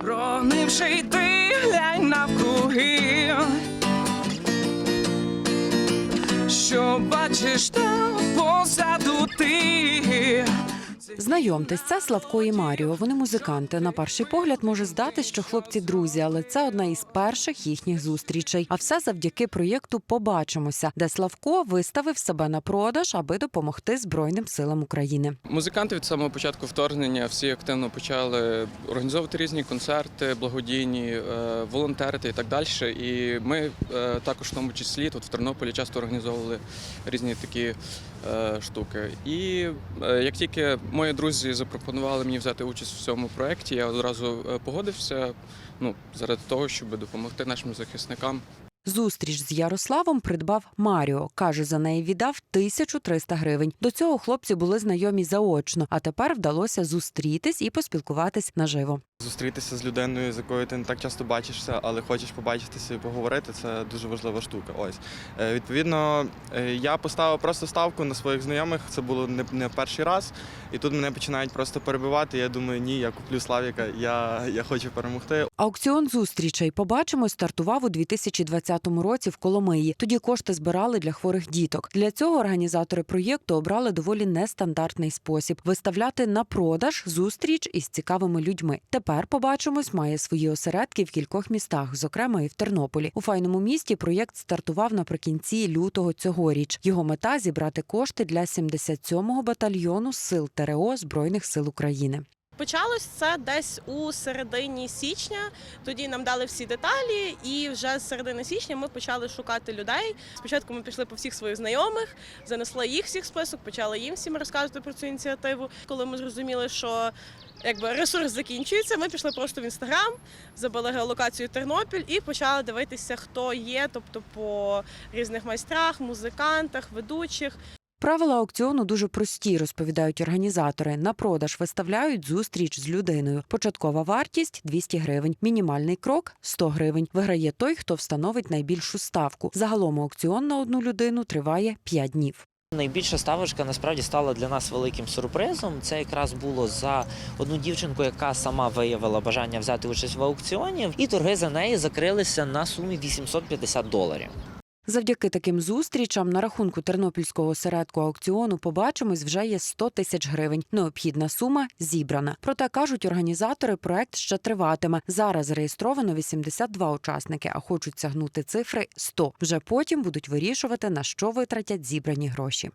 Ронивши ти глянь навкруги. Що бачиш там позаду ти? Знайомтесь, це Славко і Маріо. Вони музиканти. На перший погляд може здатись, що хлопці друзі, але це одна із перших їхніх зустрічей. А все завдяки проєкту Побачимося, де Славко виставив себе на продаж, аби допомогти Збройним силам України. Музиканти від самого початку вторгнення всі активно почали організовувати різні концерти, благодійні, е, волонтерити і так далі. І ми е, також в тому числі тут в Тернополі часто організовували різні такі е, штуки. І як тільки мої друзі запропонували мені взяти участь в цьому проєкті, я одразу е, погодився. Ну, заради того, щоб допомогти нашим захисникам. Зустріч з Ярославом придбав Маріо. каже, за неї віддав 1300 гривень. До цього хлопці були знайомі заочно, а тепер вдалося зустрітись і поспілкуватись наживо. Зустрітися з людиною, з якою ти не так часто бачишся, але хочеш побачитися і поговорити, це дуже важлива штука. Ось Е, відповідно, е, я поставив просто ставку на своїх знайомих. Це було не, не перший раз, і тут мене починають просто перебивати. Я думаю, ні, я куплю Славіка, я, я хочу перемогти. Аукціон зустрічей побачимо стартував у 2020 році в Коломиї. Тоді кошти збирали для хворих діток. Для цього організатори проєкту обрали доволі нестандартний спосіб виставляти на продаж зустріч із цікавими людьми. Тепер побачимось має свої осередки в кількох містах, зокрема і в Тернополі. У файному місті проєкт стартував наприкінці лютого цьогоріч. Його мета зібрати кошти для 77-го батальйону сил ТРО Збройних сил України. Почалось це десь у середині січня. Тоді нам дали всі деталі, і вже з середини січня ми почали шукати людей. Спочатку ми пішли по всіх своїх знайомих, занесли їх всіх в список, почали їм всім розказувати про цю ініціативу. Коли ми зрозуміли, що якби ресурс закінчується, ми пішли просто в інстаграм, забили геолокацію Тернопіль і почали дивитися, хто є, тобто по різних майстрах, музикантах, ведучих. Правила аукціону дуже прості, розповідають організатори. На продаж виставляють зустріч з людиною. Початкова вартість 200 гривень. Мінімальний крок 100 гривень. Виграє той, хто встановить найбільшу ставку. Загалом аукціон на одну людину триває 5 днів. Найбільша ставочка насправді стала для нас великим сюрпризом. Це якраз було за одну дівчинку, яка сама виявила бажання взяти участь в аукціоні, і торги за неї закрилися на сумі 850 доларів. Завдяки таким зустрічам на рахунку тернопільського осередку аукціону побачимось вже є 100 тисяч гривень. Необхідна сума зібрана. Проте кажуть організатори, проект ще триватиме. Зараз зареєстровано 82 учасники, а хочуть сягнути цифри 100. Вже потім будуть вирішувати на що витратять зібрані гроші.